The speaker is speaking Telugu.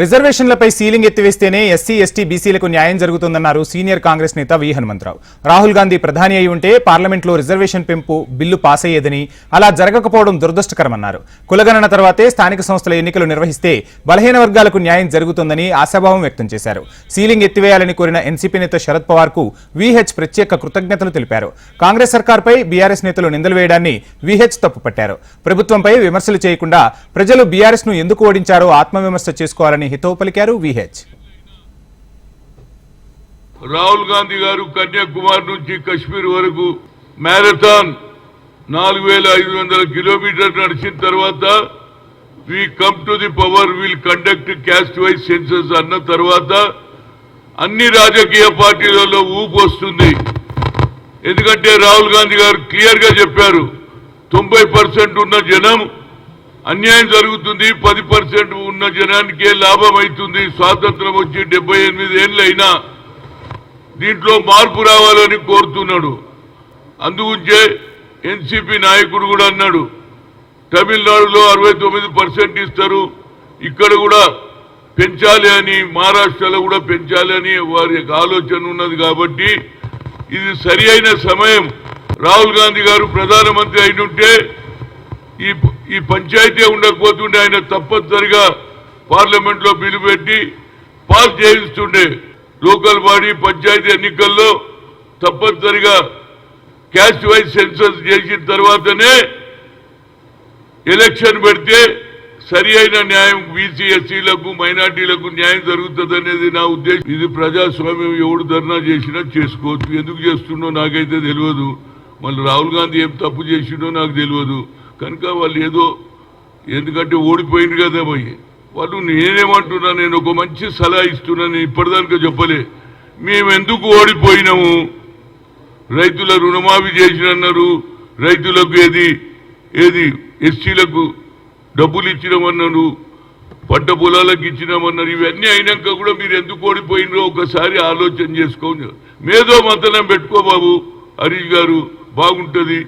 రిజర్వేషన్లపై సీలింగ్ ఎత్తివేస్తేనే ఎస్సీ ఎస్టీ బీసీలకు న్యాయం జరుగుతుందన్నారు సీనియర్ కాంగ్రెస్ నేత వి. హనుమంతరావు. రాహుల్ గాంధీ ప్రధాని అయి ఉంటే పార్లమెంట్లో రిజర్వేషన్ పెంపు బిల్లు పాస్ అయ్యేదని అలా జరగకపోవడం దురదృష్టకరమన్నారు. కులగణన తర్వాతే స్థానిక సంస్థల ఎన్నికలు నిర్వహిస్తే బలహీన వర్గాలకు న్యాయం జరుగుతుందని ఆశాభావం వ్యక్తం చేశారు. సీలింగ్ ఎత్తివేయాలని కోరిన ఎన్సీపీ నేత శరద్ పవార్కు వీహెచ్ ప్రత్యేక కృతజ్ఞతలు తెలిపారు. కాంగ్రెస్ సర్కార్పై బీఆర్ఎస్ నేతలు నిందలు వేయడాన్ని వీహెచ్ తప్పుపట్టారు. ప్రభుత్వంపై విమర్శలు చేయకుండా ప్రజలు బీఆర్ఎస్ను ఎందుకు ఓడించారో ఆత్మవిమర్శ చేసుకోవాలని హితవు పలికారు విహెచ్. రాహుల్ గాంధీ గారు కన్యాకుమారి నుంచి కశ్మీర్ వరకు మ్యారథాన్ నాలుగు వేల ఐదు వందల కిలోమీటర్ నడిచిన తర్వాత we come to the power will conduct caste wise census అన్న తర్వాత అన్ని రాజకీయ పార్టీలలో ఊపు వస్తుంది. ఎందుకంటే రాహుల్ గాంధీ గారు క్లియర్గా చెప్పారు తొంభై పర్సెంట్ ఉన్న జనం అన్యాయం జరుగుతుంది పది పర్సెంట్ ఉన్న జనానికే లాభం అవుతుంది స్వాతంత్రం వచ్చి డెబ్బై ఎనిమిది ఏళ్ళైనా దీంట్లో మార్పు రావాలని కోరుతున్నాడు. అందుగుంచే ఎన్సిపి నాయకుడు కూడా అన్నాడు తమిళనాడులో అరవై తొమ్మిది పర్సెంట్ ఇస్తారు ఇక్కడ కూడా పెంచాలి అని మహారాష్ట్రలో కూడా పెంచాలి అని వారి యొక్క ఆలోచన ఉన్నది కాబట్టి ఇది సరి అయిన సమయం. రాహుల్ గాంధీ గారు ప్రధానమంత్రి అయినుంటే ఈ ఈ పంచాయతీ ఉండకపోతుండే ఆయన తప్పనిసరిగా పార్లమెంట్లో బిల్లు పెట్టి పాస్ చేయిస్తుండే. లోకల్ బాడీ పంచాయతీ ఎన్నికల్లో తప్పనిసరిగా క్యాస్ట్ వైజ్ సెన్సస్ చేసిన తర్వాతనే ఎలక్షన్ పెడితే సరి అయిన న్యాయం బీసీ ఎస్సీలకు మైనార్టీలకు న్యాయం జరుగుతుంది అనేది నా ఉద్దేశం. ఇది ప్రజాస్వామ్యం ఎవడు ధర్నా చేసినా చేసుకోవచ్చు. ఎందుకు చేస్తుండో నాకైతే తెలియదు. మళ్ళీ రాహుల్ గాంధీ ఏం తప్పు చేసిండో నాకు తెలియదు. కనుక వాళ్ళు ఏదో ఎందుకంటే ఓడిపోయింది కదా పోయి. వాళ్ళు నేనేమంటున్నా నేను ఒక మంచి సలహా ఇస్తున్నా నేను చెప్పలే. మేము ఎందుకు ఓడిపోయినాము? రైతుల రుణమాఫీ చేసినన్నారు. రైతులకు ఏది ఏది ఎస్సీలకు డబ్బులు ఇచ్చినామన్నారు. పంట పొలాలకు ఇచ్చినామన్నారు. ఇవన్నీ అయినాక కూడా మీరు ఎందుకు ఓడిపోయినో ఒకసారి ఆలోచన చేసుకోండి మేధో మంతనం పెట్టుకో బాబు. హరీష్ గారు బాగుంటుంది.